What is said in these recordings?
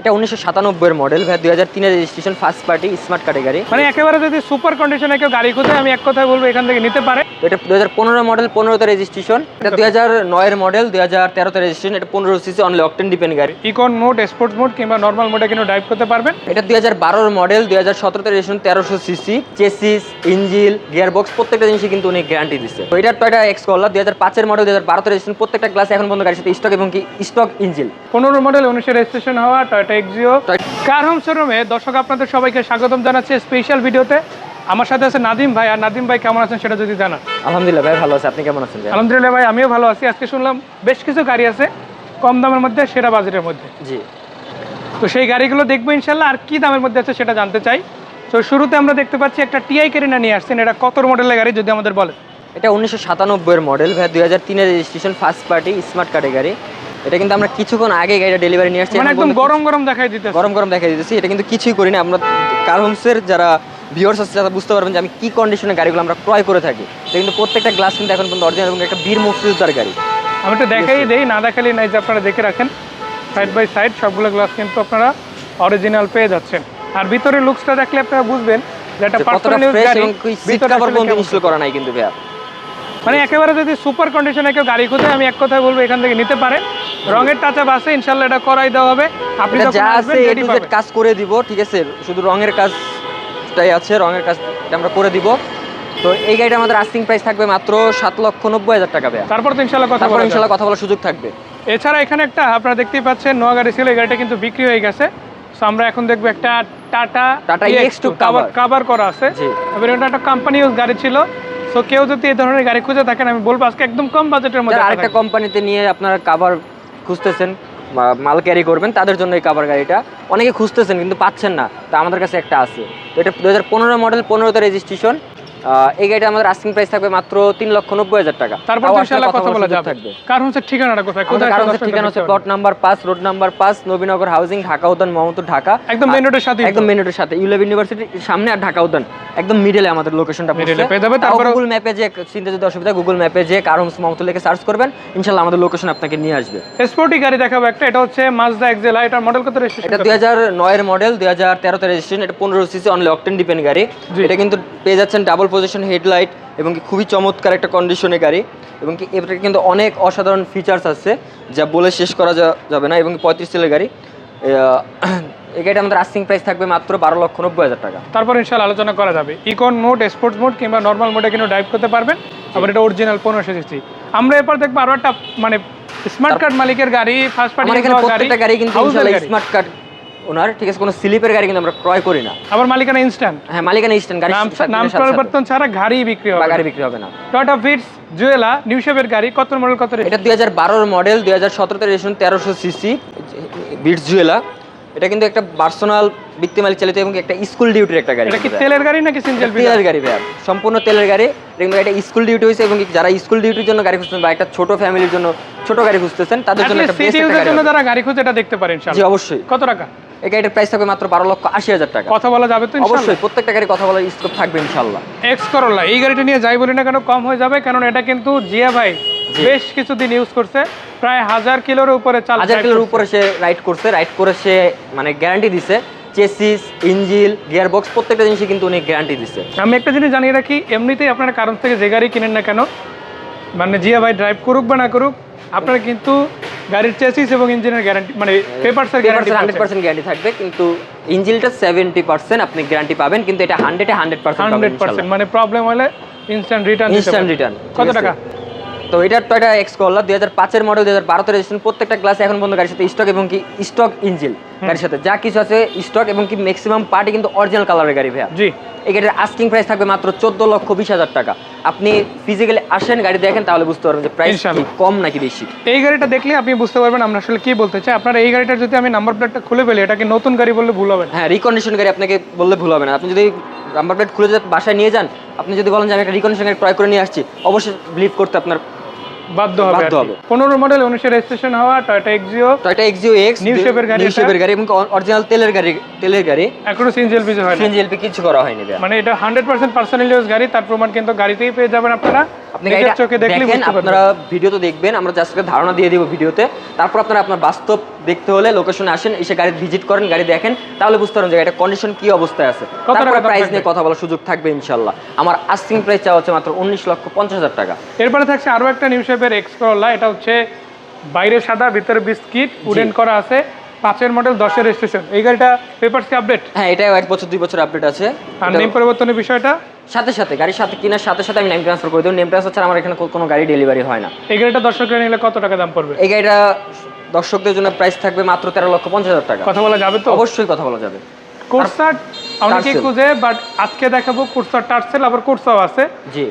এটা উনিশশো সাতানব্বইয়ের মডেল ভাই দুই হাজার তিনের রেজিস্ট্রেশন ফার্স্ট পার্টি স্মার্ট কার্ডে মানে একেবারে যদি সুপার কন্ডিশনে কেউ গাড়ি খুঁজে আমি এক কথায় বলব এখান থেকে নিতে পারে। এটা দুই হাজার পনেরো মডেল পনেরোতে রেজিস্ট্রেশন এটা দুই হাজার নয়ের মডেল দুই হাজার তেরোতে রেজিস্ট্রেশন এটা পনেরো সিসি অনলি অকটেন ডিপেন্ড গাড়ি। ইকন মোড স্পোর্টস মোড কিংবা নর্মাল মোডে কিন্তু ড্রাইভ করতে পারবেন। এটা দুই হাজার বারোর মডেল দুই হাজার সতেরোতে রেজিস্ট্রেশন তেরোশো CC chassis engine gear box প্রত্যেকটা জিনিসই কিন্তু উনি গ্যারান্টি দিচ্ছে তো এটা টয়টা এক্স কলার দুই হাজার পাঁচের মডেল দুই হাজার বারোতে রেজিস্ট্রেশন প্রত্যেকটা ক্লাস এখন পর্যন্ত গাড়ির সাথে স্টক এবং কি স্টক ইঞ্জিল পনেরো মডেল উনিশে রেজিস্ট্রেশন হওয়া Toyota Axio Toyota- car home শোরুমে দর্শক আপনাদের সবাইকে স্বাগতম জানাচ্ছি স্পেশাল ভিডিওতে আমার সাথে আছে নাদিম ভাই। আর নাদিম ভাই কেমন আছেন সেটা যদি জানান। আলহামদুলিল্লাহ ভাই ভালো আছে। আপনি কেমন আছেন আলহামদুলিল্লাহ ভাই আমিও ভালো আছি। আজকে শুনলাম বেশ কিছু গাড়ি আছে কম দামের মধ্যে সেরা বাজেটের মধ্যে। জি। তো সেই গাড়িগুলো দেখব ইনশাল্লাহ আর কি দামের মধ্যে আছে সেটা জানতে চাই। তো শুরুতে আমরা দেখতে পাচ্ছি একটা টিআই কেরিনা নিয়ে আসছেন। এটা কত মডেলের গাড়ি যদি আমাদের বলেন। এটা উনিশশো সাতানব্বইয়ের মডেল ভাই। দুই হাজার তিনের রেজিস্ট্রেশন ফার্স্ট পার্টি স্মার্ট গাড়ি। এটা কিন্তু আমরা কিছুক্ষণ আগে গাড়িটা ডেলিভারি নিয়ে আসছি। মানে একদম গরম গরম দেখাই দিতে গরম গরম দেখা দিতেছি। এটা কিন্তু কিছুই করি না আমরা কার হোমসের যারা ভিউয়ার্স আছে তারা বুঝতে পারবেন যে আমি কি কন্ডিশনে গাড়িগুলো আমরা ক্রয় করে থাকি। এটা কিন্তু প্রত্যেকটা গ্লাস কিন্তু এখন পর্যন্ত অরিজিনাল এবং একটা বীর মুক্তিযোদ্ধার গাড়ি। আমি একটু দেখাই দেই না দেখালে নাই যে আপনারা দেখে রাখেন। সাইড বাই সাইড সবগুলো গ্লাস কিন্তু আপনারা অরিজিনাল পেয়ে যাচ্ছেন। আর ভিতরে লুকসটা দেখলে আপনারা বুঝবেন যে কতটা পার্সোনাল গাড়ি ভিতরে কভার পর্যন্ত ইনস্টল করা নাই কিন্তু ভাইয়া। মানে একেবারে যদি সুপার কন্ডিশনে কেউ গাড়ি খুঁজে আমি এক কথায় বলব এখান থেকে নিতে পারে রঙের টাচ আছে ইনশাল্লাহ এটা করাই দেওয়া হবে আপনি যখন আসবেন টু পাবেন। কাজ করে দিব ঠিক আছে শুধু রঙের কাজটাই আছে রঙের কাজ এটা আমরা করে দিব তো এই গাড়িটা আমাদের আস্তিং প্রাইস থাকবে মাত্র সাত লক্ষ নব্বই হাজার টাকা ভাইয়া তারপর তো ইনশাল্লাহ কথা তারপর। ইনশাল্লাহ কথা বলার সুযোগ থাকবে এছাড়া এখানে একটা আপনারা দেখতেই পাচ্ছেন নোয়া গাড়ি ছিল এই গাড়িটা কিন্তু বিক্রি হয়ে গেছে So আমরা এখন দেখব একটা Tata Tata EX2 cover cover। Cover করা আছে জি। এবার এটা একটা কোম্পানি ইউজ গাড়ি ছিল সো কেউ যদি এই ধরনের গাড়ি খুঁজে থাকেন আমি বলব আজকে একদম কম বাজেটের মধ্যে আরেকটা। কোম্পানিতে নিয়ে আপনারা কাভার খুঁজতেছেন মাল ক্যারি করবেন, তাদের জন্য এই কাভার গাড়িটা। অনেকে খুঁজতেছেন, কিন্তু পাচ্ছেন না। তা আমাদের কাছে একটা আছে। এটা দু হাজার পনেরো মডেল পনেরোতে রেজিস্ট্রেশন এই গাড়িটা আমাদের আস্কিং প্রাইস থাকবে মাত্র তিন লক্ষ নব্বই হাজার টাকা। তারপর তাও তো আসলে ইনশাল্লাহ কথা বলা যাবে। থাকবে। হচ্ছে ঠিকানাটা কোথায়? কোথায় কারণ দর্শকদের ঠিকানা হচ্ছে প্লট নাম্বার পাঁচ রোড নাম্বার পাঁচ নবীনগর হাউজিং ঢাকা উদ্যান মোহাম্মদপুর ঢাকা। একদম মেন রোডের সাথে একদম মেন রোডের সাথে। ইউলেভ ইউনিভার্সিটির সামনে আর ঢাকা উদ্যান। একদম মিডলে আমাদের লোকেশনটা Middle পেয়ে যাবে, তারপরে- গুগল ম্যাপে যে চিন্তা যদি অসুবিধা গুগল ম্যাপে যে কার হোমস মোহাম্মদপুর লিখে সার্চ করবেন ইনশাল্লাহ আমাদের লোকেশন আপনাকে নিয়ে আসবে। স্পোর্টি গাড়ি দেখাবো একটা এটা হচ্ছে মাজদা এক্সেল এটার মডেল কত এটা রেজিস্ট্রেশন দুই হাজার নয়ের মডেল দুই হাজার তেরোতে রেজিস্ট্রেশন এটা পনেরো সিসি অনলি অকটেন ডিপেন্ড গাড়ি। এটা কিন্তু পেয়ে যাচ্ছেন ডাবল পজিশন হেডলাইট এবং কি খুবই চমৎকার একটা কন্ডিশনে গাড়ি এবং কি এটা কিন্তু অনেক অসাধারণ ফিচার্স আছে যা বলে শেষ করা যাবে না এবং পঁয়ত্রিশ সিলের গাড়ি। এই গাড়িটা আমাদের আস্তিং প্রাইস থাকবে মাত্র বারো লক্ষ নব্বই হাজার টাকা। তারপর ইনশাল্লাহ আলোচনা করা যাবে। ইকন মোড স্পোর্টস মোড কিংবা নর্মাল মোডে কিন্তু ড্রাইভ করতে পারবেন। আবার এটা অরিজিনাল পনেরোশো সিসি আমরা এরপর দেখব আরও একটা মানে স্মার্ট কার্ড মালিকের গাড়ি ফার্স্ট পার্টি গাড়ি কিন্তু স্মার্ট কার্ড ওনার ঠিক আছে কোনো স্লিপের গাড়ি কিন্তু আমরা ক্রয় করি না। আবার মালিকানা ইনস্ট্যান্ট হ্যাঁ মালিকানা ইস্টার্ন গাড়ি নাম। পরিবর্তন ছাড়া গাড়ি বিক্রি হবে গাড়ি বিক্রি হবে না। টয়টা ফিটস জুয়েলা নিউ শেপের গাড়ি কত মডেল কত এটা দুই হাজার বারোর মডেল দুই হাজার সতেরোতে রেজিস্ট্রেশন তেরোশো সিসি বিটস জুয়েলা এটা কিন্তু একটা পার্সোনাল ব্যক্তি মালিক চালিত এবং একটা স্কুল ডিউটির একটা গাড়ি। এটা কি তেলের গাড়ি নাকি সিঙ্গেল। তেলের গাড়ি ভাইয়া। সম্পূর্ণ তেলের গাড়ি। এটা একটা স্কুল ডিউটি হয়েছে এবং যারা স্কুল ডিউটির জন্য গাড়ি খুঁজতেছেন বা একটা ছোট ফ্যামিলির জন্য ছোট গাড়ি খুঁজতেছেন তাদের জন্য একটা সিটি বেস্ট একটা গাড়ি জন্য যারা গাড়ি খুঁজে এটা দেখতে পারেন জি অবশ্যই। কত টাকা? এই গাড়িটার প্রাইস থাকবে মাত্র বারো লক্ষ আশি হাজার টাকা। কথা বলা যাবে তো অবশ্যই প্রত্যেকটা গাড়ি কথা বলার স্কোপ থাকবে ইনশাল্লাহ। এক্স করোলা এই গাড়িটা নিয়ে যাই বলি না কেন কম হয়ে যাবে কারণ এটা কিন্তু জিয়া ভাই বেশ কিছুদিন ইউজ করছে প্রায় হাজার কিলোর উপরে হাজার কিলোর উপরে সে রাইড করছে রাইড করে সে মানে গ্যারান্টি দিছে চেসিস ইঞ্জিল গিয়ার বক্স প্রত্যেকটা জিনিসই কিন্তু উনি গ্যারান্টি দিছে। আমি একটা জিনিস জানিয়ে রাখি এমনিতেই আপনারা কারণ থেকে যে গাড়ি কিনেন না কেন মানে জিয়া ভাই ড্রাইভ করুক বা না করুক আপনারা কিন্তু গাড়ির চেসিস এবং ইঞ্জিনের গ্যারান্টি মানে পেপারসের গ্যারান্টি হান্ড্রেড পার্সেন্ট গ্যারান্টি থাকবে কিন্তু ইঞ্জিনটা সেভেন্টি পার্সেন্ট আপনি গ্যারান্টি পাবেন কিন্তু এটা হান্ড্রেডে হান্ড্রেড পার্সেন্ট হান্ড্রেড পার্সেন্ট মানে প্রবলেম হলে ইনস্ট্যান্ট রিটার্ন ইনস্ট্যান্ট রিটার্ন কত টাকা? তো এটা টয়টা এক্স করলা দুই হাজার পাঁচের মডেল দুই হাজার বারোতে রেজিস্ট্রেশন প্রত্যেকটা ক্লাসে এখন পর্যন্ত গাড়ির সাথে স্টক এবং কি স্টক ইঞ্জিল গাড়ির সাথে। যা কিছু আছে স্টক এবং কি ম্যাক্সিমাম পার্টি কিন্তু অরিজিনাল কালারের গাড়ি ভাইয়া। জি। এই গাড়ির আস্কিং প্রাইস থাকবে মাত্র চোদ্দ লক্ষ বিশ হাজার টাকা। আপনি ফিজিক্যালি আসেন গাড়ি দেখেন তাহলে বুঝতে পারবেন যে প্রাইস কম নাকি বেশি। এই গাড়িটা দেখলে আপনি বুঝতে পারবেন আমরা আসলে কি বলতে চাই। আপনার এই গাড়িটা যদি আমি নাম্বার প্লেটটা খুলে ফেলি এটাকে নতুন গাড়ি বললে ভুল হবে না? হ্যাঁ রিকন্ডিশন গাড়ি আপনাকে বললে ভুল হবে না। আপনি যদি নাম্বার প্লেট খুলে বাসায় নিয়ে যান আপনি যদি বলেন যে আমি একটা রিকন্ডিশন গাড়ি ক্রয় করে নিয়ে আসছি অবশ্যই বিলিভ করতে আপনার বাধ্য হবে বাধ্য হবে। পনেরো মডেল উনিশের রেজিস্ট্রেশন হওয়া Toyota Axio Toyota Axio X shape এর গাড়ি নিউ শেপের গাড়ি এবং অরিজিনাল তেলের গাড়ি তেলের গাড়ি। এখনও হয় কিছু করা হয়নি মানে এটা হান্ড্রেড পার্সেন্ট পার্সোনাল ইউজ গাড়ি তার প্রমাণ কিন্তু গাড়িতেই পেয়ে যাবেন আপনারা। আপনি গাড়িটা চোখে দেখলে পারবেন। আপনারা ভিডিও তো দেখবেন আমরা জাস্ট একটা ধারণা দিয়ে দিব ভিডিওতে তারপর আপনারা আপনার বাস্তব দেখতে হলে লোকেশনে আসেন এসে গাড়ি ভিজিট করেন গাড়ি দেখেন তাহলে বুঝতে পারেন যে গাড়িটা কন্ডিশন কি অবস্থায় আছে। তারপরে প্রাইস নিয়ে কথা বলার সুযোগ থাকবে ইনশাল্লাহ আমার আস্কিং প্রাইস চাওয়া হচ্ছে মাত্র উনিশ লক্ষ পঞ্চাশ হাজার টাকা। এরপরে থাকছে আরও একটা নিউ শেপের এক্স করোলা এটা হচ্ছে বাইরে সাদা ভিতরে বিস্কিট উডেন করা আছে। পাঁচের মডেল দশের রেজিস্ট্রেশন এই গাড়িটা পেপারস কি আপডেট হ্যাঁ এটাও এক বছর দুই বছর আপডেট আছে। আর নেম পরিবর্তনের বিষয়টা? সাথে সাথে গাড়ির সাথে কেনার সাথে সাথে আমি নেম ট্রান্সফার করে দেবো নেম ট্রান্সফার ছাড়া আমার এখানে কোনো গাড়ি ডেলিভারি হয় না। এই গাড়িটা দর্শকরা নিলে কত টাকা দাম পড়বে? এই গাড়িটা দর্শকদের জন্য প্রাইস থাকবে মাত্র তেরো লক্ষ পঞ্চাশ হাজার টাকা। কথা বলা যাবে তো? অবশ্যই কথা বলা যাবে। কোর্সার অনেকেই খুঁজে বাট আজকে দেখাবো কোর্সার টার্সেল আবার কোর্সাও আছে।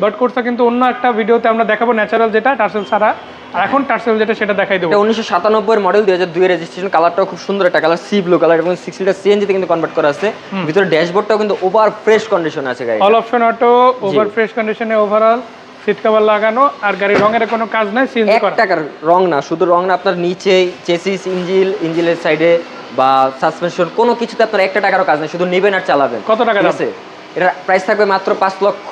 বাট কোর্সা কিন্তু অন্য একটা ভিডিওতে আমরা দেখাবো ন্যাচারাল যেটা টার্সেল ছাড়া। আর এখন টার্সেল যেটা সেটা দেখাই দেবো। উনিশশো সাতানব্বই মডেল দুই হাজার দুই রেজিস্ট্রেশন কালারটাও খুব সুন্দর একটা কালার সি ব্লু কালার এবং সিক্স লিটার সিএনজিতে কিন্তু কনভার্ট করা আছে। ভিতরে ড্যাশবোর্ডটাও কিন্তু ওভার ফ্রেশ কন্ডিশন আছে গাড়ি all option auto over fresh কন্ডিশনে ওভারঅল সিট কভার লাগানো আর গাড়ির রঙের কোনো কাজ নাই সিএনজি এক করা। টাকার রং না শুধু রং না আপনার নিচে চেসিস ইঞ্জিল ইঞ্জিলের সাইডে বা সাসপেনশন কোনো কিছুতে আপনার একটা টাকারও কাজ নেই শুধু নেবেন আর চালাবেন। কত টাকা আছে? এটার প্রাইস থাকবে মাত্র পাঁচ লক্ষ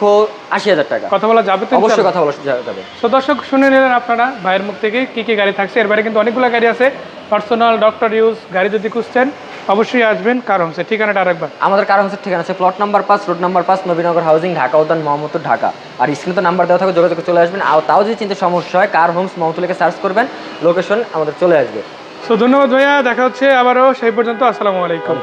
আশি হাজার টাকা। কথা বলা যাবে তো অবশ্যই কথা বলা যাবে। তো দর্শক শুনে নিলেন আপনারা ভাইয়ের মুখ থেকে কি কি গাড়ি থাকছে। এর বাইরে কিন্তু অনেকগুলো গাড়ি আছে। পার্সোনাল ডক্টর ইউজ গাড়ি যদি খুঁজছেন অবশ্যই আসবেন কারণ সে ঠিকানাটা আরেকবার। আমাদের কারণ হচ্ছে ঠিকানা আছে প্লট নাম্বার পাঁচ রোড নাম্বার পাঁচ নবীনগর হাউজিং ঢাকা উদ্যান মোহাম্মদপুর ঢাকা। আর স্ক্রিনে তো নাম্বার দেওয়া থাকে যোগাযোগ চলে আসবেন। আর তাও যদি চিন্তা সমস্যা হয় কার হোমস মোহাম্মদপুরকে সার্চ করবেন লোকেশন আমাদের চলে আসবে। তো ধন্যবাদ ভাইয়া দেখা হচ্ছে আবারও সেই পর্যন্ত আসসালামু আলাইকুম।